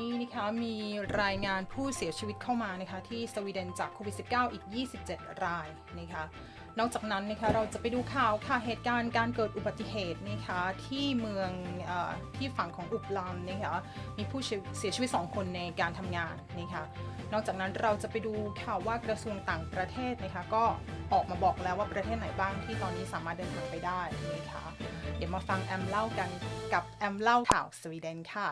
นี้นะคะมีรายงานผู้เสียชีวิตเข้ามานะคะที่สวีเดนจากโควิด -19 อีก 27 รายนะคะนอกจากนั้นนะคะเราจะไปดูข่าวค่ะเหตุการณ์การเกิดอุบัติเหตุนะคะที่เมืองอที่ฝั่งของอุปลันนะคะมีผู้เสียชีวิต 2 คนในการทำงานนะคะนอกจากนั้นเราจะไปดูข่าวว่ากระทรวงต่างประเทศนะคะก็ออกมาบอกแล้วว่าประเทศไหนบ้างที่ตอนนี้สามารถเดินทางไปได้นะคะเดี๋ยวมาฟังแอมเล่ากันกับแอมเล่าข่าวสวีเดนค่ะ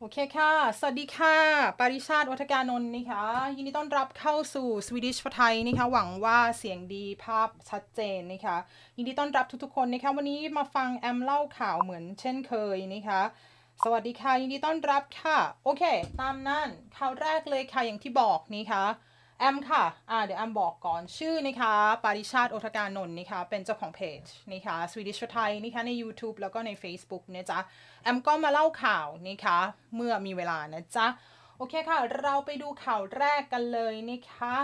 โอเคค่ะ สวัสดีค่ะ ปาริชาติวัฒการนนท์นะคะ ยินดีต้อนรับเข้าสู่สวีดิชฟไทยนะคะ หวังว่าเสียงดีภาพชัดเจนนะคะ ยินดีต้อนรับทุกๆคนนะคะ วันนี้มาฟังแอมเล่าข่าวเหมือนเช่นเคยนะคะ สวัสดีค่ะ ยินดีต้อนรับค่ะ โอเค ตามนั้นข่าวแรกเลยค่ะ อย่างที่บอกนะคะ แอมค่ะ อ่า เดี๋ยวแอมบอกก่อนชื่อนะคะ ปาริชาติโอทการนนท์นะคะ เป็นเจ้าของเพจนะคะ Swedish for Thai นะคะ ใน YouTube แล้วก็ใน Facebook นะจ๊ะ แอมก็มาเล่าข่าวนะคะ เมื่อมีเวลานะจ๊ะ โอเคค่ะ เราไปดูข่าวแรกกันเลยนะคะ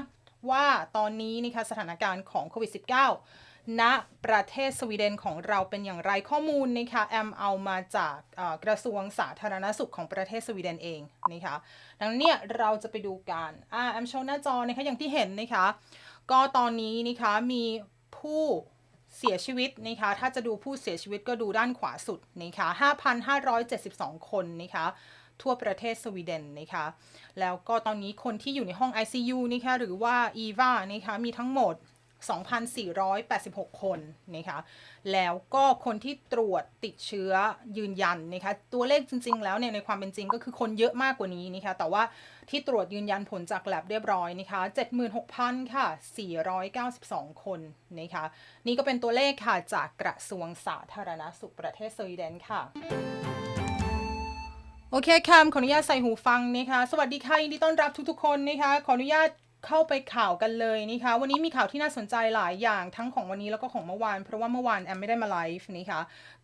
ว่าตอนนี้นะคะสถานการณ์ของโควิด -19 ณประเทศสวีเดนของเราเป็นอย่างไรข้อมูลนะคะแอมเอามาจากกระทรวงสาธารณสุขของประเทศสวีเดนเองนะคะดังนั้นเนี่ยเราจะไปดูกันอ่าแอมโชว์หน้าจอนะคะอย่างที่เห็นนะคะก็ตอนนี้นะคะมีผู้เสียชีวิตนะคะถ้าจะดูผู้เสียชีวิตก็ดูด้านขวาสุดนะคะ5,572 คนนะคะทั่วประเทศสวีเดนนะคะแล้วก็ตอนนี้คนที่อยู่ในห้อง ICU นะคะหรือว่า EVA นะคะมีทั้งหมด 2,486 คนนะคะแล้วก็คนที่ตรวจติดเชื้อยืนยันนะคะตัวเลขจริง ๆ แล้วเนี่ยในความเป็นจริงก็คือคนเยอะมากกว่านี้นะคะแต่ว่าที่ตรวจยืนยันผลจากแลบเรียบร้อยนะคะ76,000 ค่ะ 492 คนนะคะนี่ก็เป็นตัวเลขค่ะจากกระทรวงสาธารณสุขประเทศสวีเดนค่ะโอเคค่ะขออนุญาตใส่หูฟังนะคะ สวัสดีค่ะยินดีต้อนรับทุกๆคนนะคะ ขออนุญาต เข้าไปข่าวกันเลยนะคะ วันนี้มีข่าวที่น่าสนใจหลายอย่างทั้งของวันนี้แล้วก็ของเมื่อวาน เพราะว่าเมื่อวานแอมไม่ได้มาไลฟ์นะคะ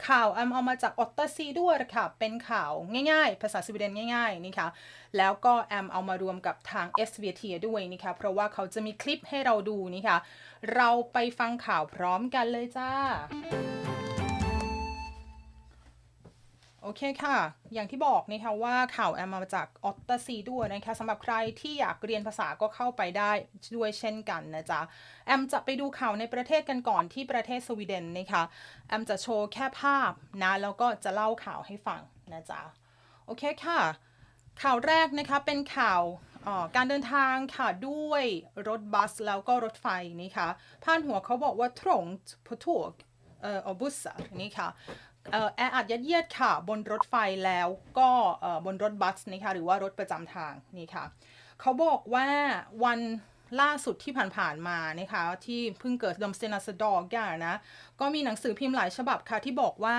ข่าวแอมเอามาจากออตตาซีด้วยค่ะ เป็นข่าวง่ายๆ ภาษาสวีเดนง่ายๆนะคะแล้วก็แอมเอามารวมกับทาง s v t ด้วยนะคะเพราะว่าเขาจะมีคลิปให้เราดูนะคะเราไปฟังข่าวพร้อมกันเลยจ้า โอเคค่ะ อย่างที่บอกนะคะว่าข่าวแอมมาจากออตตาซีด้วยนะคะสำหรับใครที่อยากเรียนภาษาก็เข้าไปได้ด้วยเช่นกันนะจ๊ะ แอมจะไปดูข่าวในประเทศกันก่อนที่ประเทศสวีเดนนะคะ แอมจะโชว์แค่ภาพนะแล้วก็จะเล่าข่าวให้ฟังนะจ๊ะ โอเคค่ะ ข่าวแรกนะคะเป็นข่าวการเดินทางค่ะด้วยรถบัสแล้วก็รถไฟนี่ค่ะพานหัวเขาบอกว่าตรงพทกเอ่อบุสนี่ค่ะ แออัดยัดเยียดค่ะ บนรถไฟแล้วก็บนรถบัสนะคะหรือว่ารถประจำทางนี่ค่ะเขาบอกว่าวันล่าสุดที่ผ่านๆมานะคะที่เพิ่งเกิดดอมเซนาสดอกย่านะก็มีหนังสือพิมพ์หลายฉบับค่ะที่บอกว่า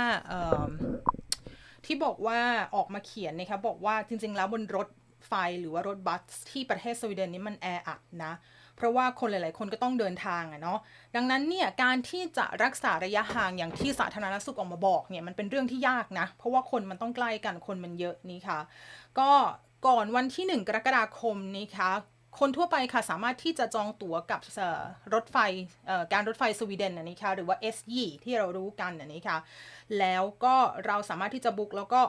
ที่บอกว่าออกมาเขียนนะคะบอกว่าจริงๆแล้วบนรถ ไฟหรือว่ารถบัสที่ประเทศสวีเดนนี้มันแออัดนะ เพราะว่าคนหลาย ๆ คนก็ต้องเดินทางอะเนาะดังนั้นเนี่ยการที่จะรักษาระยะห่างอย่างที่สาธารณสุขออกมาบอกเนี่ยมันเป็นเรื่องที่ยากนะ เพราะว่าคนมันต้องใกล้กันคนมันเยอะนี่ค่ะ ก็ก่อนวันที่ 1 กรกฎาคมนี้ค่ะคนทั่วไปค่ะสามารถที่จะจองตั๋วกับรถไฟการรถไฟสวีเดนนี่ค่ะหรือว่า SJ ที่เรารู้กันนี่ค่ะแล้วก็เราสามารถที่จะบุ๊กแล้วก็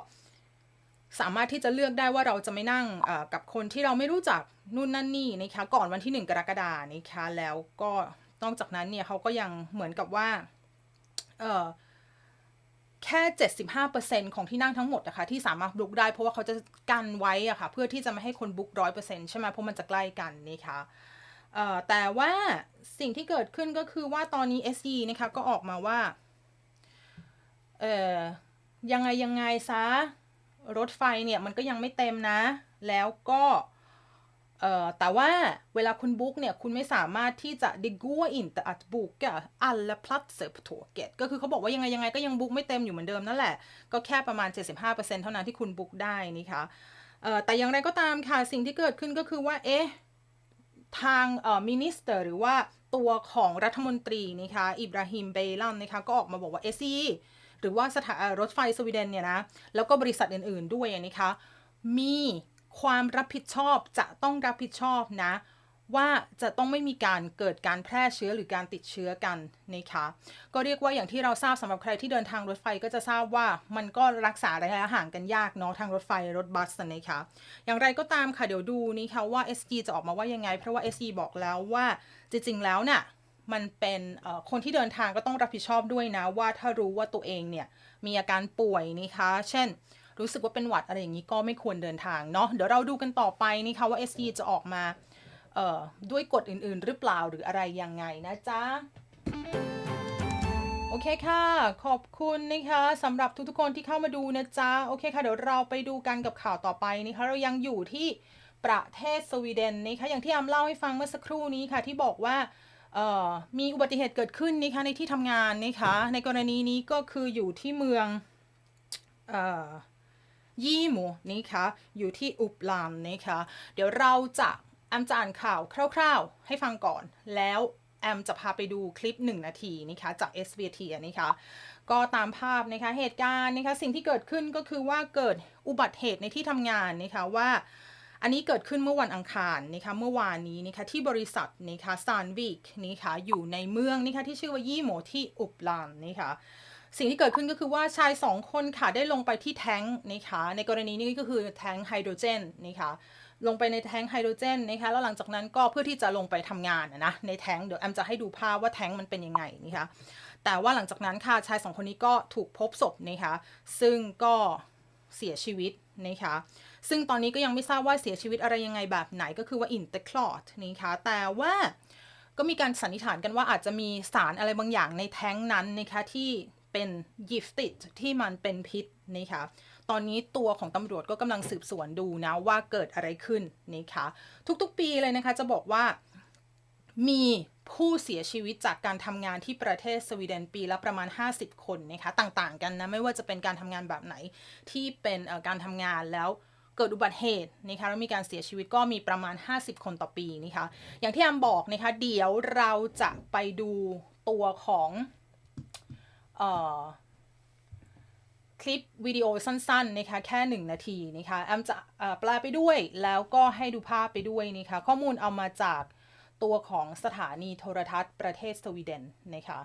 สามารถที่จะเลือกได้ว่าเราจะไม่นั่งกับคนที่เราไม่รู้จักนู่นนั่นนี่นะคะก่อนวันที่ 1 กรกฎานะคะแล้วก็นอกจากนั้นเนี่ยเขาก็ยังเหมือนกับว่าเออแค่ 75%ของที่นั่งทั้งหมดนะคะที่สามารถบุ๊กได้เพราะว่าเขาจะกันไว้อะคะ่ะเพื่อที่จะไม่ให้คนบุ๊กร้อยเปอร์เซ็นต์ใช่ไหมเพราะมันจะใกล้กันนะคะแต่ว่าสิ่งที่เกิดขึ้นก็คือว่าตอนนี้ SE นะคะก็ออกมาว่าเออยังไงยังไงซะ รถไฟเนี่ยมันก็ยังไม่เต็มนะ แล้วก็เอ่อแต่ว่าเวลาคุณบุ๊กเนี่ยคุณไม่สามารถที่จะ det går inte att boka alla platser på tåget ก็คือเขาบอกว่ายังไงยังไงก็ยังบุ๊กไม่เต็มอยู่เหมือนเดิมนั่นแหละ ก็แค่ประมาณ 75%เท่านั้นที่คุณบุ๊กได้นี่คะเอ่อแต่อย่างไรก็ตามค่ะ สิ่งที่เกิดขึ้นก็คือว่า เอ๊ะ ทางเอ่อมินิสเตอร์หรือว่าตัวของรัฐมนตรีนะคะอิบราฮิมเบลันนะคะก็ออกมาบอกว่าเอซี หรือว่าสถานรถไฟสวีเดนเนี่ยนะ แล้วก็บริษัทอื่นๆด้วยนะคะ มีความรับผิดชอบจะต้องรับผิดชอบนะ ว่าจะต้องไม่มีการเกิดการแพร่เชื้อหรือการติดเชื้อกันนะคะ ก็เรียกว่าอย่างที่เราทราบสำหรับใครที่เดินทางรถไฟก็จะทราบว่ามันก็รักษาระยะห่างกันยากเนาะทางรถไฟรถบัสนะคะอย่างไรก็ตามค่ะเดี๋ยวดูนะคะว่า SG จะออกมาว่ายังไง เพราะว่า SG บอกแล้วว่าจริงๆแล้วเนี่ย มันเป็นคนที่เดินทางก็ต้องรับผิดชอบด้วยนะ ว่าถ้ารู้ว่าตัวเองเนี่ยมีอาการป่วยนะคะ เช่น รู้สึกว่าเป็นหวัดอะไรอย่างนี้ก็ไม่ควรเดินทางเนาะเดี๋ยวเราดูกันต่อไปนะคะว่า SG จะออกมาด้วยกฎอื่นๆ หรือเปล่าหรืออะไรยังไงนะจ๊ะโอเคค่ะ ขอบคุณนะคะสำหรับทุกๆคนที่เข้ามาดูนะจ๊ะ โอเคค่ะ เดี๋ยวเราไปดูกันกับข่าวต่อไปนะคะเรายังอยู่ที่ประเทศสวีเดนนะคะอย่างที่อามเล่าให้ฟังเมื่อสักครู่นี้ค่ะ ที่บอกว่า มีอุบัติเหตุเกิดขึ้นนะคะในที่ทำงานนะคะในกรณีนี้ก็คืออยู่ที่เมืองอยี่หมูนะคะอยู่ที่อุปลามนะคะเดี๋ยวเราจะแอมจะอ่านข่าวคร่าวๆ ให้ฟังก่อน แล้วแอมจะพาไปดูคลิป 1 นาทีนะคะจาก SVT นะคะก็ตามภาพนะคะเหตุการณ์นะคะสิ่งที่เกิดขึ้นก็คือว่าเกิดอุบัติเหตุในที่ทำงานนะคะว่า อันนี้เกิดขึ้นเมื่อวันอังคารนะคะเมื่อวานนี้นะคะที่บริษัทนะคะซานวิกนะคะอยู่ในเมืองนะคะที่ชื่อว่ายี่โหมที่อุปลามนะคะสิ่งที่เกิดขึ้นก็คือว่าชายสองคนค่ะได้ลงไปที่แท้งนะคะในกรณีนี้ก็คือแท้งไฮโดรเจนนะคะลงไปในแท้งไฮโดรเจนนะคะแล้วหลังจากนั้นก็เพื่อที่จะลงไปทำงานนะนะในแท้งเดี๋ยวแอมจะให้ดูภาพว่าแท้งมันเป็นยังไงนะคะแต่ว่าหลังจากนั้นค่ะชายสองคนนี้ก็ถูกพบศพนะคะซึ่งก็เสียชีวิตนะคะ ซึ่งตอนนี้ก็ยังไม่ทราบว่าเสียชีวิตอะไรยังไงแบบไหนก็คือว่าอินเตคลอดนะคะแต่ว่าก็มีการสันนิษฐานกันว่าอาจจะมีสารอะไรบางอย่างในแท้งนั้นนะคะที่เป็น gifted ที่มันเป็นพิษนะคะตอนนี้ตัวของตำรวจก็กำลังสืบสวนดูนะว่าเกิดอะไรขึ้นนะคะทุกๆปีเลยนะคะจะบอกว่ามีผู้เสียชีวิตจากการทำงานที่ประเทศสวีเดนปีละประมาณ 50 คนนะคะต่างๆกันนะ ไม่ว่าจะเป็นการทำงานแบบไหนที่เป็นการทำงานแล้ว เกิดอุบัติเหตุนะคะแล้วมีการเสียชีวิตก็มีประมาณ 50 คนต่อปีนะคะอย่างที่แอมบอกนะคะเดี๋ยวเราจะไปดูตัวของเคลิปวิดีโอสั้นๆนะคะแค่ 1 นาทีนะคะแอมจะแปลไปด้วยแล้วก็ให้ดูภาพไปด้วยนะคะข้อมูลเอามาจากตัวของสถานีโทรทัศน์ประเทศสวีเดนนะคะ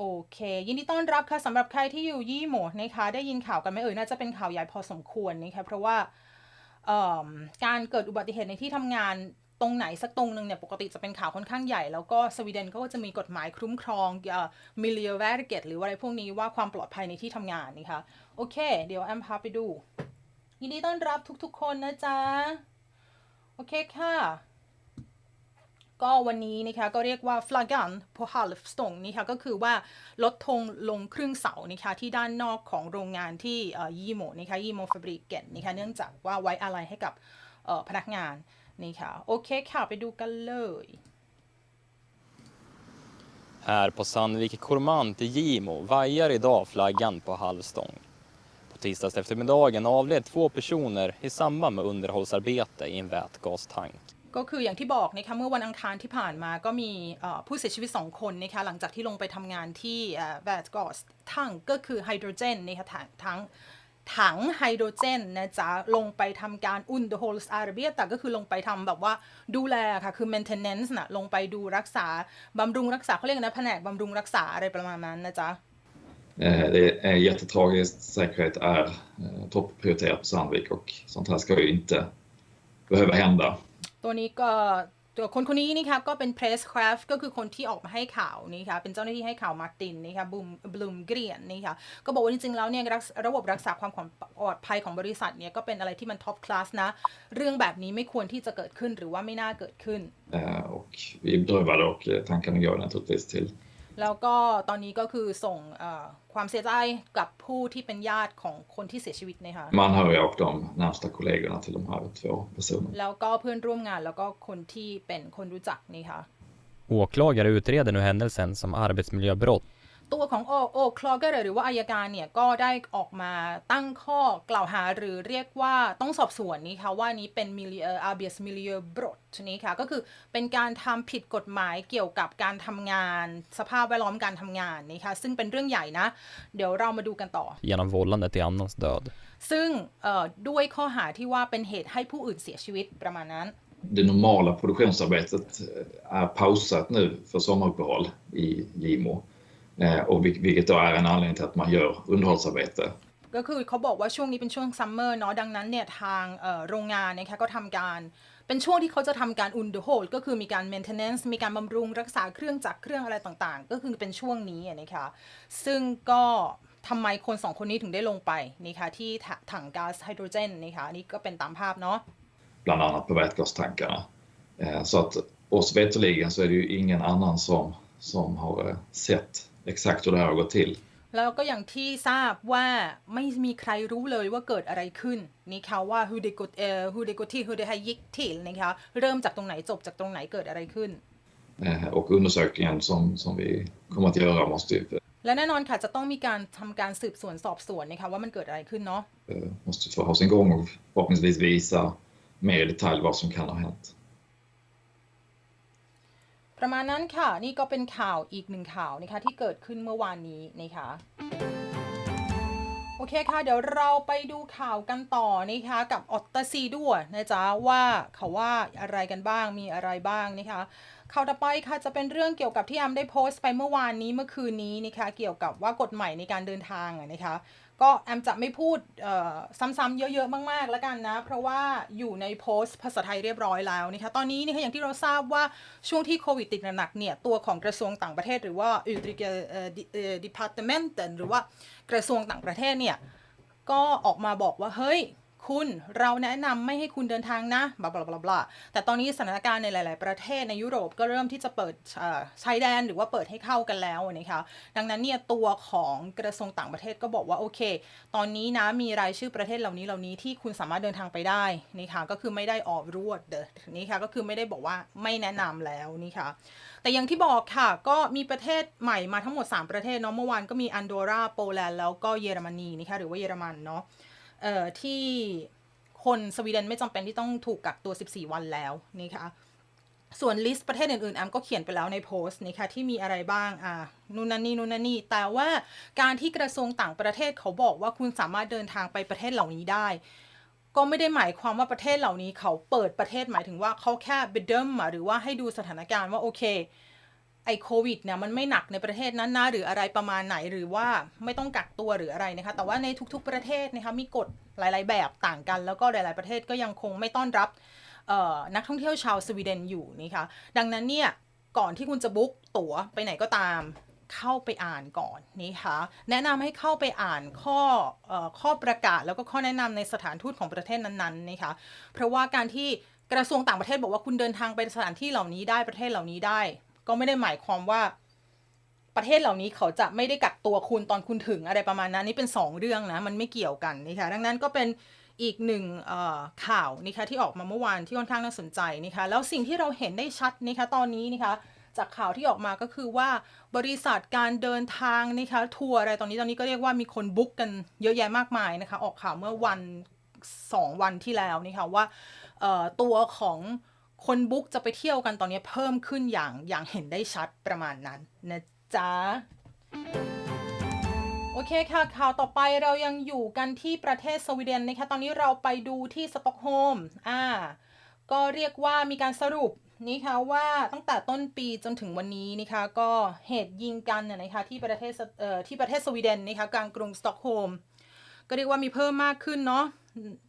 โอเค ยินดีต้อนรับค่ะสำหรับใครที่อยู่ยี่หมดนะคะได้ยินข่าวกันไหมเอ่ยน่าจะเป็นข่าวใหญ่พอสมควรนะคะเพราะว่าการเกิดอุบัติเหตุในที่ทำงานตรงไหนสักตรงหนึ่งเนี่ยปกติจะเป็นข่าวค่อนข้างใหญ่ แล้วก็สวีเดนก็จะมีกฎหมายคุ้มครองมิเลียแวร์เกตหรือว่าอะไรพวกนี้ว่าความปลอดภัยในที่ทำงานนะคะโอเค เดี๋ยวแอมพาไปดู ยินดีต้อนรับทุกๆคนนะจ๊ะ โอเคค่ะ ก็วันนี้นะคะก็เรียกว่า flaggan på halvstång นะคะก็คือว่าลดธงลงครึ่งเสานะคะที่ด้านนอกของโรงงานที่ยี่โมนะคะยี่โมฟาบริกเกนนะคะเนื่องจากว่าไว้อะไรให้กับพนักงานนะคะโอเคค่ะไปดูกันเลย Här på Sandvik Kormant i Gimo vajar idag flaggan på halv stång. På tisdags eftermiddagen avled två personer i samband med underhållsarbete i en vätgastank. ก็คืออย่างที่บอกนะคะเมื่อวันอังคารที่ผ่านมาก็มีผู้เสียชีวิต 2 คนนะคะหลังจากที่ลงไปทำงานที่แวตกอสถังก็คือไฮโดรเจนนะคะถังทั้งถังไฮโดรเจนนะจ๊ะ ลงไปทำการอุนเดอร์โฮลส์อาร์เบียแต่ก็คือลงไปทำแบบว่าดูแลค่ะ คือ maintenance นะลงไปดูรักษาบำรุงรักษาเขาเรียกนะแผนกบำรุงรักษาอะไรประมาณนั้นนะจ๊ะ Eh, Det är jättetragiskt. Säkerhet är topprioriterat på Sandvik och sånt här ska ju inte behöva hända. ตัวนี้ก็ตัวคนคนนี้นะคะก็เป็นเพรสคราฟก็คือคนที่ออกมาให้ข่าวนี่ค่ะเป็นเจ้าหน้าที่ให้ข่าวมาร์ตินนะคะบูมบลูมเกรียนนี่ค่ะก็บอกว่าจริงๆแล้วเนี่ยรักระบบรักษาความปลอดภัยของบริษัทเนี่ยก็เป็นอะไรที่มันท็อปคลาสนะเรื่องแบบนี้ไม่ควรที่จะเกิดขึ้นหรือว่าไม่น่าเกิดขึ้น Och vi berövar och tankarna går naturligtvis till แล้วก็ตอนนี้ก็คือส่งเอ่อความเสียใจกับผู้ที่เป็นญาติของคนที่เสียชีวิตนะคะ de anhöriga och de närmsta kollegorna till de här två personerna. แล้วก็เพื่อนร่วมงานแล้วก็คนที่เป็นคนรู้จักนี่ค่ะ Åklagare utreder nu händelsen som arbetsmiljöbrott ตัวของโอโอคลอเกอร์หรือว่าอายการเนี่ยก็ได้ออกมาตั้งข้อกล่าวหาหรือเรียกว่าต้องสอบสวนนี้ค่ะว่านี้เป็นมิลเออาเบียสมิลเ b บรดนี้ค่ะก็คือเป็นการทำผิดกฎหมายเกี่ยวกับการทำงาน สภาพแวดล้อมการทำงานนี่ค่ะซึ่งเป็นเรื่องใหญ่นะ เดี๋ยวเรามาดูกันต่อ genom vållande till annans död. ซึ่งเอ่อด้วยข้อหาที่ว่าเป็นเหตุให้ผู้อื่นเสียชีวิตประมาณนั้น det normala produktionsarbetet eh, är pausat nu för sommaruppehåll i Gimo. Eh, Och vil- vilket då är en anledning till att man gör underhållsarbete ก็คือเขาบอกว่าช่วงนี้เป็นช่วงซัมเมอร์เนาะดังนั้นเนี่ยทางเอ่อโรงงานนะคะก็ทำการเป็นช่วงที่เขาจะทำการอุนเดอร์โฮลก็คือมีการ maintenance มีการบำรุงรักษาเครื่องจักรเครื่องอะไรต่างๆ ก็คือเป็นช่วงนี้อะนะคะซึ่งก็ทำไมคนสองคนนี้ถึงได้ลงไปนะคะที่ถถังก๊าซไฮโดรเจนนะคะอันนี่ก็เป็นตามภาพเนาะ bland annat på vätgastankarna. Eh, Så att oss veterligen så är det ju ingen annan som, som har eh, sett exakt hur det här har gått till. แล้วก็อย่างที่ทราบว่าไม่มีใครรู้เลยว่าเกิดอะไรขึ้นนะคะว่า hur det gått เอ่อ hur det gått till hur det här gick till นะคะเริ่มจากตรงไหนจบจากตรงไหนเกิดอะไรขึ้น Eh, Och undersökningen som, som vi kommer att göra måste ju, และแน่นอนค่ะจะต้องมีการทำการสืบสวนสอบสวนนะคะว่ามันเกิดอะไรขึ้นเนาะ eh, måste få ha sin gång och förhoppningsvis visa mer i detalj vad som kan ha hänt. ประมาณนั้นค่ะ นี่ก็เป็นข่าวอีกหนึ่งข่าวนะคะที่เกิดขึ้นเมื่อวานนี้นะคะโอเคค่ะ เดี๋ยวเราไปดูข่าวกันต่อนะคะกับออตตาซีด้วยนะจ๊ะว่าเขาว่าอะไรกันบ้างมีอะไรบ้างนะคะข่าวต่อไปค่ะจะเป็นเรื่องเกี่ยวกับที่แอมได้โพสต์ไปเมื่อวานนี้เมื่อคืนนี้นะคะเกี่ยวกับว่ากฎใหม่ในการเดินทางนะคะ ก็แอมจะไม่พูดซ้ำๆเยอะๆ มากๆ แล้วกันนะ เพราะว่าอยู่ในโพสต์ภาษาไทยเรียบร้อยแล้วนะคะตอนนี้นะคะอย่างที่เราทราบว่าช่วงที่โควิดติดหนักเนี่ย ตัวของกระทรวงต่างประเทศ หรือว่า utrikes เอ่อ di- เมนต์หรือว่ากระทรวงต่างประเทศเนี่ย ก็ออกมาบอกว่า เฮ้ย คุณเราแนะนำไม่ให้คุณเดินทางนะบลาบลาบลาแต่ตอนนี้สถานการณ์ในหลาย ๆ ประเทศในยุโรปก็เริ่มที่จะเปิดชายแดนหรือว่าเปิดให้เข้ากันแล้วนะคะดังนั้นเนี่ยตัวของกระทรวงต่างประเทศก็บอกว่าโอเค ตอนนี้นะมีรายชื่อประเทศเหล่านี้เหล่านี้ที่คุณสามารถเดินทางไปได้นี่ค่ะก็คือไม่ได้ออกรวดเดนี่ค่ะก็คือไม่ได้บอกว่าไม่แนะนำแล้วนี่ค่ะแต่อย่างที่บอกค่ะก็มีประเทศใหม่มาทั้งหมด 3 ประเทศเนาะเมื่อวานก็มีอันโดราโปแลนด์แล้วก็เยอรมนีนะคะหรือว่าเยอรมันเนาะ เอ่อที่คนสวีเดนไม่จำเป็นที่ต้องถูกกักตัว 14 วันแล้วนี่ค่ะส่วนลิสต์ประเทศอื่นๆแอมก็เขียนไปแล้วในโพสต์นะคะที่มีอะไรบ้างอ่านู่นนั่นนี่นู่นนั่นนี่แต่ว่าการที่กระทรวงต่างประเทศเขาบอกว่าคุณสามารถเดินทางไปประเทศเหล่านี้ได้ ก็ไม่ได้หมายความว่าประเทศเหล่านี้เขาเปิดประเทศหมายถึงว่าเขาแค่เบดเดิมหรือว่าให้ดูสถานการณ์ว่าโอเค ไอโควิดเนี่ยมันไม่หนักในประเทศนั้นนะหรืออะไรประมาณไหนหรือว่าไม่ต้องกักตัวหรืออะไรนะคะแต่ว่าในทุกๆประเทศนะคะมีกฎหลาย ๆ แบบต่างกัน แล้วก็หลาย ๆประเทศก็ยังคงไม่ต้อนรับนักท่องเที่ยวชาวสวีเดนอยู่นี่ค่ะดังนั้นเนี่ยก่อนที่คุณจะบุ๊กตั๋วไปไหนก็ตามเข้าไปอ่านก่อนนี่ค่ะแนะนำให้เข้าไปอ่านข้ออข้อประกาศแล้วก็ข้อแนะนำในสถานทูตของประเทศนั้นๆนะคะเพราะว่าการที่กระทรวงต่างประเทศบอกว่าคุณเดินทางไปสถานที่เหล่านี้ได้ประเทศเหล่านี้ได้ ก็ไม่ได้หมายความว่า ประเทศเหล่านี้เขาจะไม่ได้กักตัวคุณตอนคุณถึงอะไรประมาณนั้นนี่เป็นสองเรื่องนะ มันไม่เกี่ยวกันนะคะดังนั้นก็เป็นอีกหนึ่งข่าวนะคะที่ออกมาเมื่อวานที่ค่อนข้างน่าสนใจนะคะแล้วสิ่งที่เราเห็นได้ชัดนะคะตอนนี้นะคะจากข่าวที่ออกมาก็คือว่าบริษัทการเดินทางนะคะทัวร์อะไรตอนนี้ตอนนี้ก็เรียกว่ามีคนบุ๊กกันเยอะแยะมากมายนะคะออกข่าวเมื่อวันสองวันที่แล้วนะคะว่าตัวของ คนบุ๊กจะไปเที่ยวกันตอนนี้เพิ่มขึ้นอย่างอย่างเห็นได้ชัดประมาณนั้นนะจ๊ะโอเคค่ะ ข่าวต่อไปเรายังอยู่กันที่ประเทศสวีเดนนะคะ ตอนนี้เราไปดูที่สต็อกโฮล์มอ่าก็เรียกว่ามีการสรุปนี่ค่ะว่าตั้งแต่ต้นปีจนถึงวันนี้นะคะก็เหตุยิงกันน่ะนะคะที่ประเทศเอ่อที่ประเทศสวีเดนนะคะกลางกรุงสต็อกโฮล์มก็เรียกว่ามีเพิ่มมากขึ้นเนาะ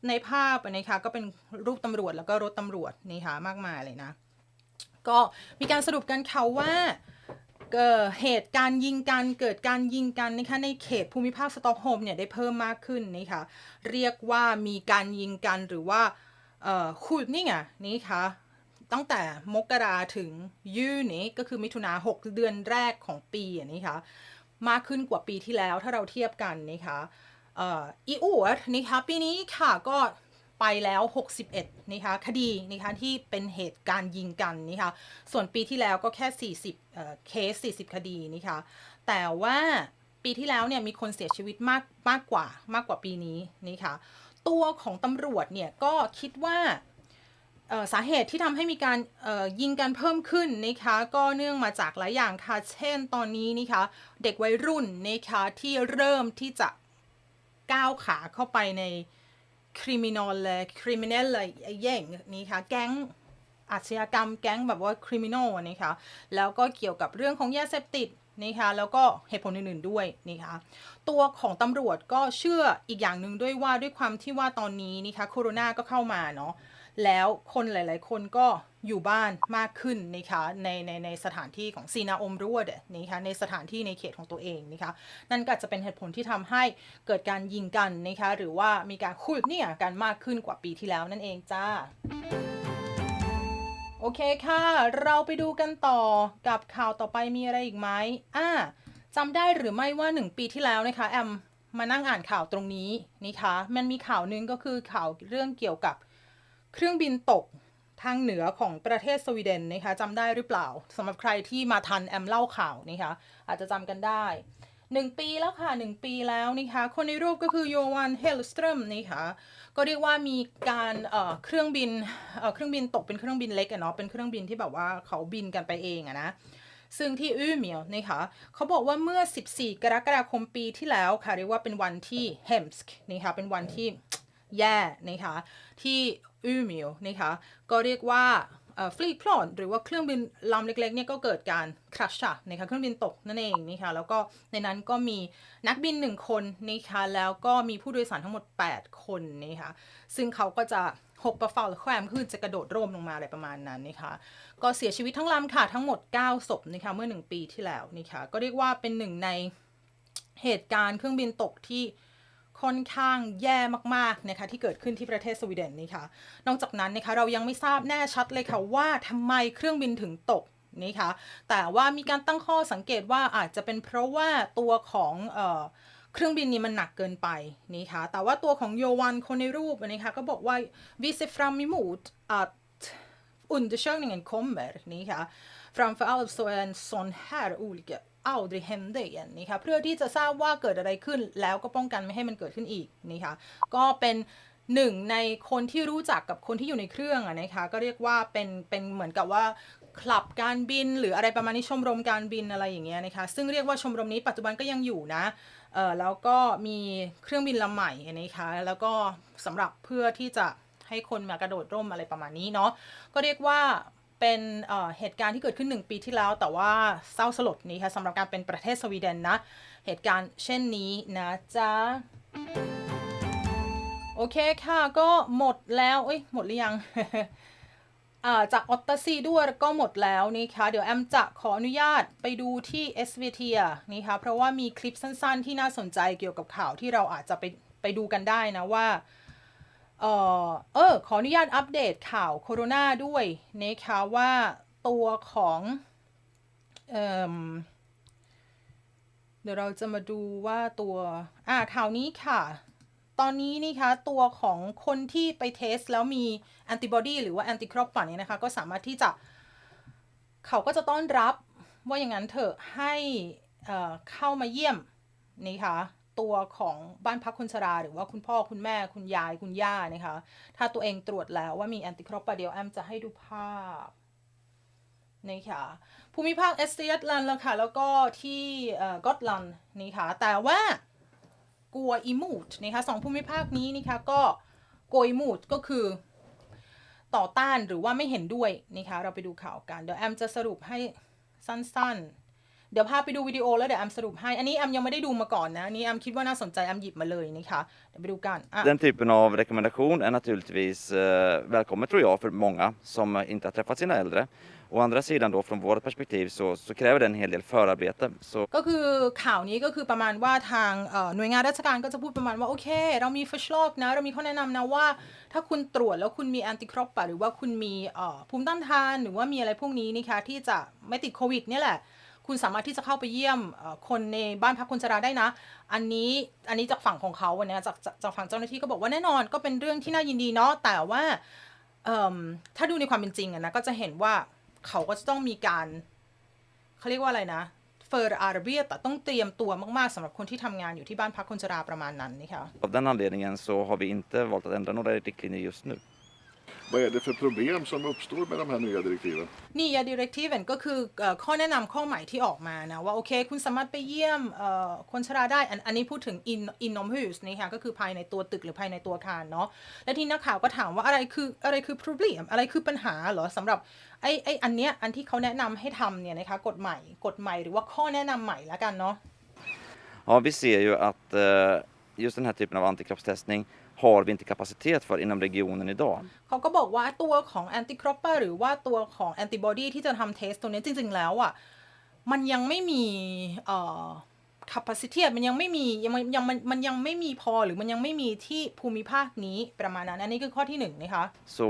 ในภาพนะคะก็เป็นรูปตำรวจแล้วก็รถตำรวจนี่ค่ะมากมายเลยนะ ก็มีการสรุปกันค่ะว่าเหตุการณ์ยิงกันเกิดการยิงกันนะคะในเขตภูมิภาคสต็อกโฮล์มเนี่ยได้เพิ่มมากขึ้นนะคะเรียกว่ามีการยิงกันหรือว่าคูดนี่ไงนี่ค่ะตั้งแต่มกราถึงยูนี่ก็คือมิถุนาหกเดือนแรกของปีนี่ค่ะมากขึ้นกว่าปีที่แล้วถ้าเราเทียบกันนะคะเอ่อ อีอูดนะคะปีนี้ค่ะก็ไปแล้ว 61นะคะคดีนะคะที่เป็นเหตุการณ์ยิงกันนะคะส่วนปีที่แล้วก็แค่ 40เอ่อเคส 40 คดีนะคะแต่ว่าปีที่แล้วเนี่ยมีคนเสียชีวิตมากมากกว่ามากกว่าปีนี้นะคะตัวของตำรวจเนี่ยก็คิดว่าสาเหตุที่ทำให้มีการยิงกันเพิ่มขึ้นนะคะก็เนื่องมาจากหลายอย่างค่ะ เช่นตอนนี้นะคะเด็กวัยรุ่นนะคะที่เริ่มที่จะ ก้าวขาเข้าไปในคริมินอลเลยคริมินอลเลยแย่งนี้ค่ะ แก๊งอาชญากรรมแก๊งแบบว่าคริมินอลนะคะแล้วก็เกี่ยวกับเรื่องของยาเสพติดนะคะแล้วก็เหตุผลอื่นๆด้วยนะคะตัวของตำรวจก็เชื่ออีกอย่างหนึ่งด้วยว่าด้วยความที่ว่าตอนนี้นะคะโคโรนาก็เข้ามาเนาะแล้วคนหลาย ๆ คนก็ อยู่บ้านมากขึ้นนะคะในในในสถานที่ของซีนาอมรวดนะคะในสถานที่ในเขตของตัวเองนะคะนั่นก็จะเป็นเหตุผลที่ทำให้เกิดการยิงกันนะคะหรือว่ามีการคุยเนี่ยกันมากขึ้นกว่าปีที่แล้วนั่นเองจ้าโอเคค่ะ เราไปดูกันต่อกับข่าวต่อไปมีอะไรอีกไหมอ่าจำได้หรือไม่ว่า 1 ปีที่แล้วนะคะแอมมานั่งอ่านข่าวตรงนี้นะคะมันมีข่าวหนึงก็คือข่าวเรื่องเกี่ยวกับเครื่องบินตก ทางเหนือของประเทศสวีเดนนะคะจำได้หรือเปล่าสำหรับใครที่มาทันแอมเล่าข่าวนะคะอาจจะจำกันได้หนึ่งปีแล้วค่ะหนึ่งปีแล้วนะคะคนในรูปก็คือโยวันเฮลสเตรมนะคะก็เรียกว่ามีการเอ่อเครื่องบินเอ่อเครื่องบินตกเป็นเครื่องบินเล็กอะเนาะเป็นเครื่องบินที่แบบว่าเขาบินกันไปเองอะนะซึ่งที่อื้อเหมียวนะคะเขาบอกว่าเมื่อ 14 กรกฎาคมปีที่แล้วค่ะเรียกว่าเป็นวันที่เฮมส์นะคะเป็นวันที่แย่นะคะที่ อืมียวนะคะก็เรียกว่าฟลีพลอนหรือว่าเครื่องบินลำเล็กๆเนี่ยก็เกิดการครัชอะนะคะเครื่องบินตกนั่นเองนะคะแล้วก็ในนั้นก็มีนักบินหนึ่งคนนะคะแล้วก็มีผู้โดยสารทั้งหมด 8 คนนะคะซึ่งเขาก็จะหกประเฟาหรือแควมคือจะกระโดดร่มลงมาอะไรประมาณนั้นนะคะก็เสียชีวิตทั้งลำค่ะทั้งหมด 9 ศพนะคะเมื่อ 1 ปีที่แล้วนะคะก็เรียกว่าเป็นหนึ่งในเหตุการณ์เครื่องบินตกที่ ค่อนข้างแย่มากๆนะคะที่เกิดขึ้นที่ประเทศสวีเดนนะคะนอกจากนั้นนะคะเรายังไม่ทราบแน่ชัดเลยค่ะว่าทำไมเครื่องบินถึงตกนะคะแต่ว่ามีการตั้งข้อสังเกตว่าอาจจะเป็นเพราะว่าตัวของเออเครื่องบินนี้มันหนักเกินไปนะคะแต่ว่าตัวของโยวันคนในรูปนะคะก็บอกว่า vi ser fram emot att undersökningen kommer นะคะ framför allt så är en sån här olycka aldrig hände igen นะคะเพื่อที่จะทราบว่าเกิดอะไรขึ้นแล้วก็ป้องกันไม่ให้มันเกิดขึ้นอีกนะคะก็เป็นหนึ่งในคนที่รู้จักกับคนที่อยู่ในเครื่องอะนะคะก็เรียกว่าเป็นเป็นเหมือนกับว่าคลับการบินหรืออะไรประมาณนี้ชมรมการบินอะไรอย่างเงี้ยนะคะซึ่งเรียกว่าชมรมนี้ปัจจุบันก็ยังอยู่นะเอ่อแล้วก็มีเครื่องบินลำใหม่นะคะแล้วก็สำหรับเพื่อที่จะให้คนมากระโดดร่มอะไรประมาณนี้เนาะก็เรียกว่า เป็นเหตุการณ์ที่เกิดขึ้น 1 ปีที่แล้ว แต่ว่าเศร้าสลดนี้ค่ะสำหรับการเป็นประเทศสวีเดนนะ เหตุการณ์เช่นนี้นะจ๊ะ โอเคค่ะก็หมดแล้วเอ้ยหมดหรือยังจากออตตาซีด้วยก็หมดแล้วนะคะเดี๋ยวแอมจะขออนุญาตไปดูที่ s v t นะคะเพราะว่ามีคลิปสั้นๆ ที่น่าสนใจเกี่ยวกับข่าวที่เราอาจจะไปไปดูกันได้นะว่า เออเออขออนุญาตอัปเดตข่าวโคโรนาด้วยนะคะว่าตัวของเอ่มเดี๋ยวเราจะมาดูว่าตัวอ่าข่าวนี้ค่ะ ตอนนี้นี่คะตัวของคนที่ไปเทสแล้วมีแอนติบอดีหรือว่าแอนติครอปฝันนี้นะคะ ก็สามารถที่จะ เขาก็จะต้อนรับว่าอย่างนั้นเถอะให้เอ่อเข้ามาเยี่ยมนะคะ ตัวของบ้านพักคนชรา หรือว่าคุณพ่อคุณแม่คุณยายคุณย่านะคะ ถ้าตัวเองตรวจแล้วว่ามีแอนติครอปเดียวแอมจะให้ดูภาพนะคะภูมิภาคเอสเตียตลันแล้วค่ะ แล้วก็ที่เอ่อกอตลันนะคะแต่ว่า กัวอิมูดนะคะสองภูมิภาคนี้นะคะก็กัวอิมูดก็คือต่อต้านหรือว่าไม่เห็นด้วยนะคะเราไปดูข่าวกัน เดี๋ยวแอมจะสรุปให้สั้นๆ เดี๋ยวพาไปดูวิดีโอแล้วเดี๋ยวแอมสรุปให้ อันนี้แอมยังไม่ได้ดูมาก่อนนะอันนี้แอมคิดว่าน่าสนใจแอมหยิบมาเลยนะคะเดี๋ยวไปดูกันอะ Den typen av rekommendation är naturligtvis eh, välkommen tror jag för många som eh, inte har träffat sina äldre. Å andra sidan då från vårt perspektiv så, så kräver det en hel del förarbete. Så ก็คือข่าวนี้ก็คือประมาณว่าทางเอ่อหน่วยงานราชการก็จะพูดประมาณว่า โอเค เรามี first log นะ เรามีข้อแนะนำนะว่า ถ้าคุณตรวจแล้วคุณมีแอนติครอปหรือว่าคุณมีเอ่อภูมิต้านทาน หรือว่ามีอะไรพวกนี้นะคะที่จะไม่ติดโควิดเนี่ยแหละ คุณสามารถที่จะเข้าไปเยี่ยมคนในบ้านพักคนชราได้นะ อันนี้อันนี้จากฝั่งของเขาวันนี้จากจากจากฝั่งเจ้าหน้าที่ก็บอกว่าแน่นอนก็เป็นเรื่องที่น่ายินดีเนาะแต่ว่าถ้าดูในความเป็นจริงอะนะก็จะเห็นว่าเขาก็จะต้องมีการเขาเรียกว่าอะไรนะเฟอร์อาร์เบียแต่ต้องเตรียมตัวมากๆสำหรับคนที่ทำงานอยู่ที่บ้านพักคนชราประมาณนั้นนะคะ av den anledningen så har vi inte valt att ändra några riktlinjer just nu. Vad är det för problem som uppstår med de här nya direktiven? นี่ยา directive ก็คือเอ่อข้อแนะนำข้อใหม่ที่ออกมานะว่าโอเค คุณสามารถไปเยี่ยมเอ่อคนชราได้อันอันนี้พูดถึง in inomhus นะคะก็คือภายในตัวตึกหรือภายในตัวอาคารเนาะและที่นักข่าวก็ถามว่าอะไรคืออะไรคือ problem อะไรคือปัญหาเหรอสำหรับไอ้ไอ้อันเนี้ยอันที่เขาแนะนำให้ทำเนี่ยนะคะกฎใหม่กฎใหม่หรือว่าข้อแนะนำใหม่ละกันเนาะ Ja, vi ser ju att eh, just den här typen av antikroppstestning har vi inte kapacitet för inom regionen idag. เขาก็บอกว่าตัวของแอนติครอปหรือว่าตัวของแอนติบอดีที่จะทำเทสตัวนี้จริง ๆ แล้วอะมันยังไม่มีเอ่อ capacity มันยังไม่มียังมันยังมันมันยังไม่มีพอหรือมันยังไม่มีที่ภูมิภาคนี้ประมาณนั้นอันนี้คือข้อที่หนึ่งนะคะ Så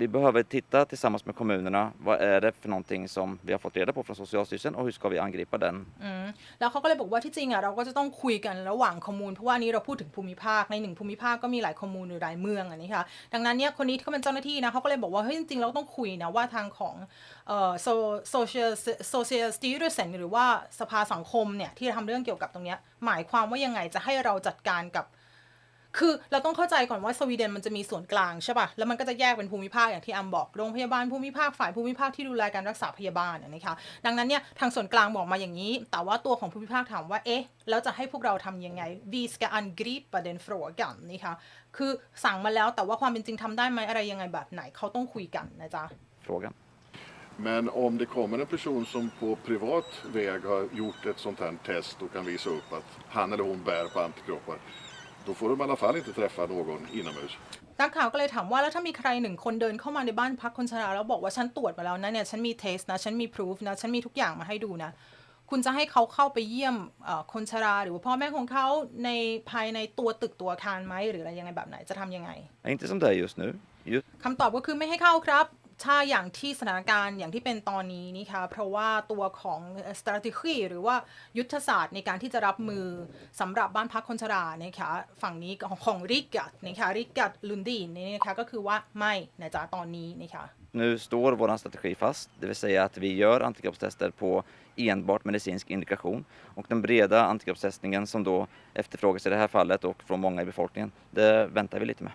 vi behöver titta tillsammans med kommunerna. Vad är det för någonting som vi har fått reda på från Socialstyrelsen och hur ska vi angripa den? อืมแล้วเขาก็เลยบอกว่าที่จริงอะเราก็จะต้องคุยกันระหว่างคอมมูนเพราะว่าอันนี้เราพูดถึงภูมิภาคในหนึ่งภูมิภาคก็มีหลายคอมมูนหรือหลายเมืองอันนี้ค่ะดังนั้นเนี่ยคนนี้ที่เขาเป็นเจ้าหน้าที่นะเขาก็เลยบอกว่าเฮ้ยจริงๆเราต้องคุยนะว่าทางของเอ่อ โซโซเชียลโซเชียลสตีเรนหรือว่าสภาสังคมเนี่ยที่ทำเรื่องเกี่ยวกับตรงนี้หมายความว่ายังไงจะให้เราจัดการกับ คือเราต้องเข้าใจก่อนว่าสวีเดนมันจะมีส่วนกลางใช่ป่ะแล้วมันก็จะแยกเป็นภูมิภาคอย่างที่อัมบอกโรงพยาบาลภูมิภาคฝ่ายภูมิภาคที่ดูแลการรักษาพยาบาลนะคะดังนั้นเนี่ยทางส่วนกลางบอกมาอย่างนี้ แต่ว่าตัวของภูมิภาคถามว่าเอ๊ะแล้วจะให้พวกเราทำยังไง vi ska angripa den frågan นี่ค่ะคือสั่งมาแล้วแต่ว่าความเป็นจริงทำได้ไหมอะไรยังไงแบบไหนเขาต้องคุยกันนะจ๊ะ Frågan. Men om det kommer en person som på privat väg har gjort ett sånt här test och kan visa upp att han eller hon bär på antikroppar, då får de i alla fall inte träffa någon inomhus. นักข่าวก็เลยถามว่าแล้วถ้ามีใครหนึ่งคนเดินเข้ามาในบ้านพักคนชราแล้วบอกว่าฉันตรวจมาแล้วนะเนี่ยฉันมีเทสนะฉันมีพิสูจนะฉันมีทุกอย่างมาให้ดูนะ คุณจะให้เขาเข้าไปเยี่ยมเอ่อคนชราหรือว่าพ่อแม่ของเขาในภายในตัวตึกตัวอาคารไหมหรืออะไรยังไงแบบไหนจะทำยังไง Ja, Inte som det är just nu. Just คำตอบก็คือไม่ให้เข้าครับ ถ้าอย่างที่สถานการณ์อย่างที่เป็นตอนนี้นี่ค่ะเพราะว่าตัวของ strategy หรือว่ายุทธศาสตร์ในการที่จะรับมือสำหรับบ้านพักคนชรานะคะฝั่งนี้ของของริกัดนะคะริกัดลุนดีนนี่นะคะก็คือว่าไม่นะจ๊ะตอนนี้นะคะ Nu står vår strategi fast, det vill säga att vi gör antikroppstester på enbart medicinsk indikation. Och den breda antikroppstestningen som då efterfrågas i det här fallet och från många i befolkningen, det väntar vi lite med.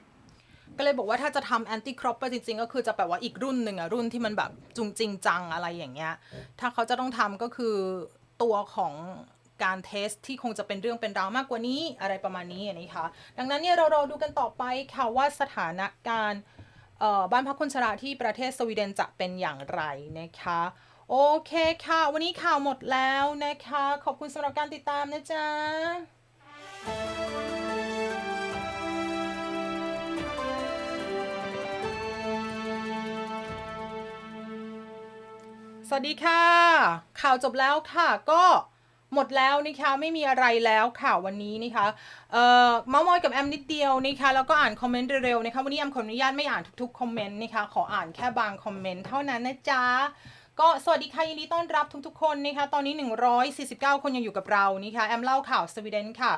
ก็เลยบอกว่าถ้าจะทำแอนตี้ครอปเปจริงๆ ก็คือจะแปลว่าอีกรุ่นหนึ่งอะรุ่นที่มันแบบจุงจริงจังอะไรอย่างเงี้ย ถ้าเขาจะต้องทำก็คือตัวของการเทสที่คงจะเป็นเรื่องเป็นราวมากกว่านี้อะไรประมาณนี้นะคะดังนั้นเนี่ยเรารอดูกันต่อไปค่ะว่าสถานการณ์บ้านพักคนชราที่ประเทศสวีเดนจะเป็นอย่างไรนะคะโอเคค่ะ วันนี้ข่าวหมดแล้วนะคะ ขอบคุณสำหรับการติดตามนะจ๊ะ สวัสดีค่ะ ข่าวจบแล้วค่ะก็หมดแล้วนะคะไม่มีอะไรแล้วข่าววันนี้นะคะเอ่อเมาส์มอยกับแอมนิดเดียวนะคะแล้วก็อ่านคอมเมนต์เร็วๆนะคะวันนี้แอมขออนุญาตไม่อ่านทุกๆคอมเมนต์นะคะขออ่านแค่บางคอมเมนต์เท่านั้นนะจ๊ะก็สวัสดีค่ะยินดีต้อนรับทุกๆคนนะคะตอนนี้ 149 คนยังอยู่กับเรานะคะแอมเล่าข่าวสวีเดนค่ะ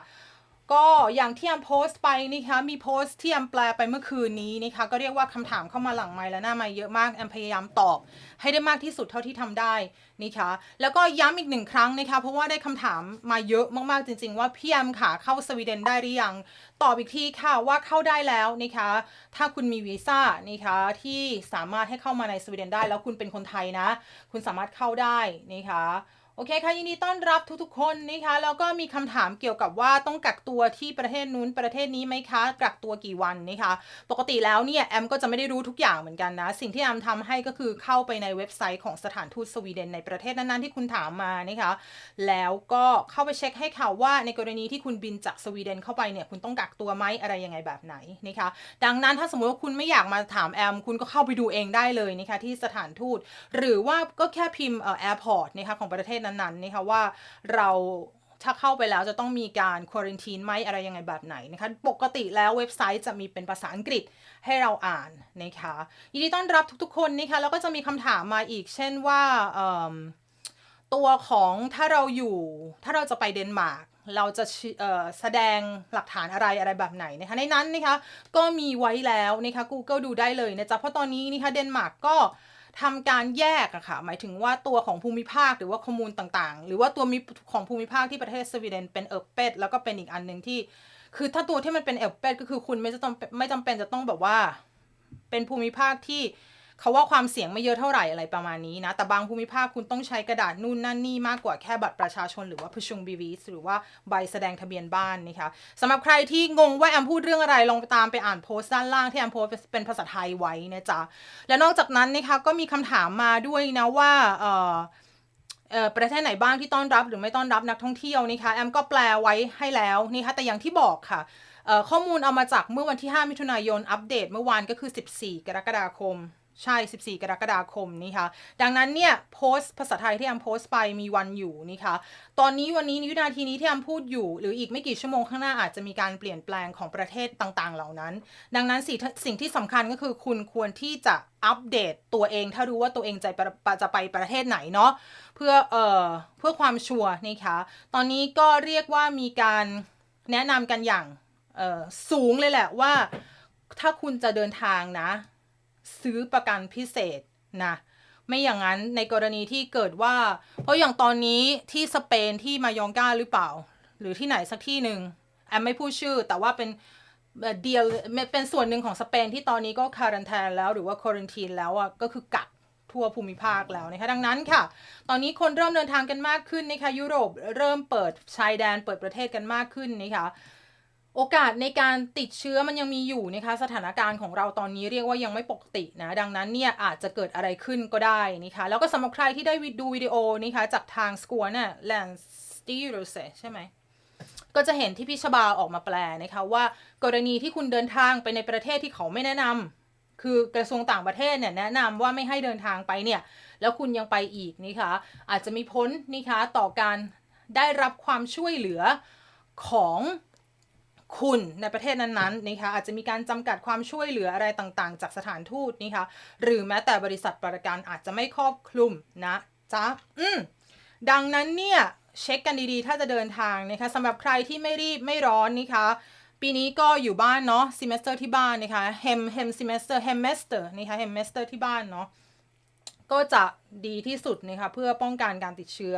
ก็อย่างที่แอมโพสต์ไปนะคะมีโพสต์ที่แอมแปลไปเมื่อคืนนี้นะคะก็เรียกว่าคำถามเข้ามาหลังไมค์และหน้าไมค์เยอะมากแอมพยายามตอบ ให้ได้มากที่สุดเท่าที่ทำได้นะคะแล้วก็ย้ำอีกหนึ่งครั้งนะคะเพราะว่าได้คำถามมาเยอะมากๆจริง ๆ ว่าพี่แอมค่ะเข้าสวีเดนได้หรือยังตอบอีกทีค่ะว่าเข้าได้แล้วนะคะถ้าคุณมีวีซ่านะคะที่สามารถให้เข้ามาในสวีเดนได้ แล้วคุณเป็นคนไทยนะ คุณสามารถเข้าได้นะคะ โอเคค่ะยินดีต้อนรับทุกๆคนนะคะแล้วก็มีคำถามเกี่ยวกับว่าต้องกักตัวที่ประเทศนู้นประเทศนี้ไหมคะกักตัวกี่วันนะคะปกติแล้วเนี่ยแอมก็จะไม่ได้รู้ทุกอย่างเหมือนกันนะสิ่งที่แอมทำให้ก็คือเข้าไปในเว็บไซต์ของสถานทูตสวีเดนในประเทศนั้นๆที่คุณถามมานะคะแล้วก็เข้าไปเช็คให้ค่ะว่าในกรณีที่คุณบินจากสวีเดนเข้าไปเนี่ยคุณต้องกักตัวไหมอะไรยังไงแบบไหนนะคะดังนั้นถ้าสมมติว่าคุณไม่อยากมาถามแอมคุณก็เข้าไปดูเองได้เลยนะคะที่สถานทูตหรือว่าก็แค่พิมพ์เอ่อ airport นะคะของประเทศนั้นๆนะคะว่าเราถ้าเข้าไปแล้วจะต้องมีการควอรันทีนไหมอะไรยังไงแบบไหนนะคะปกติแล้วเว็บไซต์จะมีเป็นภาษาอังกฤษให้เราอ่านนะคะยินดีต้อนรับทุกๆคนนะคะแล้วก็จะมีคำถามมาอีก เช่นว่าตัวของถ้าเราอยู่ถ้าเราจะไปเดนมาร์กเราจะแสดงหลักฐานอะไรอะไรแบบไหนนะคะในนั้นนะคะก็มีไว้แล้วนะคะ Google ดูได้เลยนะจ๊ะเพราะตอนนี้นะคะเดนมาร์กก็ ทำการแยกอะค่ะ หมายถึงว่าตัวของภูมิภาคหรือว่าข้อมูลต่างๆ หรือว่าตัวมีของภูมิภาคที่ประเทศสวีเดนเป็นเอิร์เป็ดแล้วก็เป็นอีกอันหนึ่งที่ คือถ้าตัวที่มันเป็นเอิร์เป็ดก็คือคุณไม่จะต้องไม่จำเป็นจะต้องแบบว่า เป็นภูมิภาคที่ เขาว่าความเสี่ยงไม่เยอะเท่าไหร่อะไรประมาณนี้นะ แต่บางภูมิภาคคุณต้องใช้กระดาษนู่นนั่นนี่มากกว่าแค่บัตรประชาชนหรือว่าพชุงบีวีสหรือว่าใบแสดงทะเบียนบ้านนะคะสำหรับใครที่งงว่าแอมพูดเรื่องอะไรลองไปตามไปอ่านโพสต์ด้านล่างที่แอมโพสเป็นภาษาไทยไว้นะจ๊ะและนอกจากนั้นนะคะก็มีคำถามมาด้วยนะว่าเอ่อประเทศไหนบ้างที่ต้อนรับหรือไม่ต้อนรับนักท่องเที่ยวนะคะแอมก็แปลไว้ให้แล้วนะคะแต่อย่างที่บอกค่ะข้อมูลเอามาจากเมื่อวันที่ 5 มิถุนายนอัปเดตเมื่อวานก็คือ 14 กรกฎาคม ใช่ 14 กรกฎาคมนี่ค่ะดังนั้นเนี่ยโพสต์ภาษาไทยที่แอมโพสต์ไปมีวันอยู่นี่ค่ะตอนนี้วันนี้วินาทีนี้ที่แอมพูดอยู่ หรืออีกไม่กี่ชั่วโมงข้างหน้าอาจจะมีการเปลี่ยนแปลงของประเทศต่างๆ เหล่านั้น ดังนั้นสิ่งสิ่งที่สำคัญก็คือคุณควรที่จะอัปเดตตัวเอง ถ้ารู้ว่าตัวเองจะจะไปประเทศไหนเนาะเพื่อเอ่อเพื่อความชัวร์นะคะตอนนี้ก็เรียกว่ามีการแนะนำกันอย่างสูงเลยแหละว่า ถ้าคุณจะเดินทางนะ ซื้อประกันพิเศษนะไม่อย่างนั้นในกรณีที่เกิดว่า เพราะอย่างตอนนี้ที่สเปนที่มายองกาหรือเปล่า หรือที่ไหนสักที่หนึ่งแอมไม่พูดชื่อ แต่ว่าเป็นเดียเป็นส่วนหนึ่งของสเปนที่ตอนนี้ก็คารันแทนแล้วหรือว่าควอรันทีนแล้วอะก็คือกักทั่วภูมิภาคแล้วนะคะดังนั้นค่ะ ตอนนี้คนเริ่มเดินทางกันมากขึ้นนะคะยุโรปเริ่มเปิดชายแดนเปิดประเทศกันมากขึ้นนะคะ โอกาสในการติดเชื้อมันยังมีอยู่นะคะ สถานการณ์ของเราตอนนี้เรียกว่ายังไม่ปกตินะ ดังนั้นเนี่ยอาจจะเกิดอะไรขึ้นก็ได้นะคะ แล้วก็สำหรับใครที่ได้ดูวิดีโอนะคะ จากทางสกัวเนี่ยแลนสตีโรเซใช่ไหมก็จะเห็นที่พี่ชบาออกมาแปลนะคะว่ากรณีที่คุณเดินทางไปในประเทศที่เขาไม่แนะนำคือกระทรวงต่างประเทศเนี่ยแนะนำว่าไม่ให้เดินทางไปเนี่ย แล้วคุณยังไปอีกนะคะ อาจจะมีพ้นนะคะต่อการได้รับความช่วยเหลือของ คุณในประเทศนั้นๆนะคะอาจจะมีการจำกัดความช่วยเหลืออะไรต่างๆ จากสถานทูตนะคะหรือแม้แต่บริษัทประกันอาจจะไม่ครอบคลุมนะจ๊ะอืมดังนั้นเนี่ยเช็คกันดีๆ ถ้าจะเดินทางนะคะสำหรับใครที่ไม่รีบไม่ร้อนนะคะปีนี้ก็อยู่บ้านเนาะ semester ที่บ้านนะคะ hem hem semester hemester นะคะ hemester ที่บ้านเนาะก็จะดีที่สุดนะคะเพื่อป้องกันการติดเชื้อ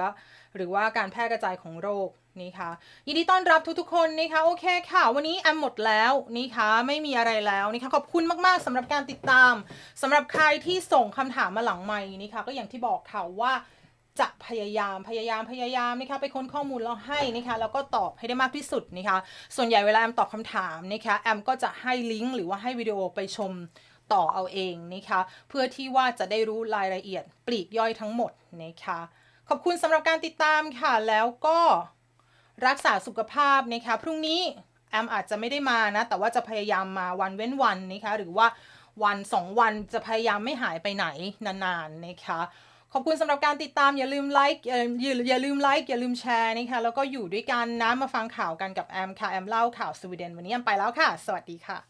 หรือว่าการแพร่กระจายของโรค นี่ค่ะยินดีต้อนรับทุกๆคนนะคะโอเคค่ะ วันนี้แอมหมดแล้วนะคะไม่มีอะไรแล้วนะคะขอบคุณมากๆสำหรับการติดตามสำหรับใครที่ส่งคำถามมาหลังไมค์นะคะก็อย่างที่บอกค่ะว่าจะพยายามพยายามพยายามนะคะไปค้นข้อมูลแล้วให้นะคะแล้วก็ตอบให้ได้มากที่สุดนะคะส่วนใหญ่เวลาแอมตอบคำถามนะคะแอมก็จะให้ลิงก์หรือว่าให้วิดีโอไปชมต่อเอาเองนะคะเพื่อที่ว่าจะได้รู้รายละเอียดปลีกย่อยทั้งหมดนะคะขอบคุณสำหรับการติดตามค่ะแล้วก็ รักษาสุขภาพนะคะพรุ่งนี้แอมอาจจะไม่ได้มานะ แต่ว่าจะพยายามมาวันเว้นวันนะคะหรือว่าวันสองวันจะพยายามไม่หายไปไหนนานๆนะคะขอบคุณสำหรับการติดตามอย่าลืมไลค์อย่าอย่าลืมไลค์อย่าลืมแชร์นะคะแล้วก็อยู่ด้วยกันนะมาฟังข่าวกันกับแอมค่ะแอมเล่าข่าวสวีเดนวันนี้แอมไปแล้วค่ะ สวัสดีค่ะ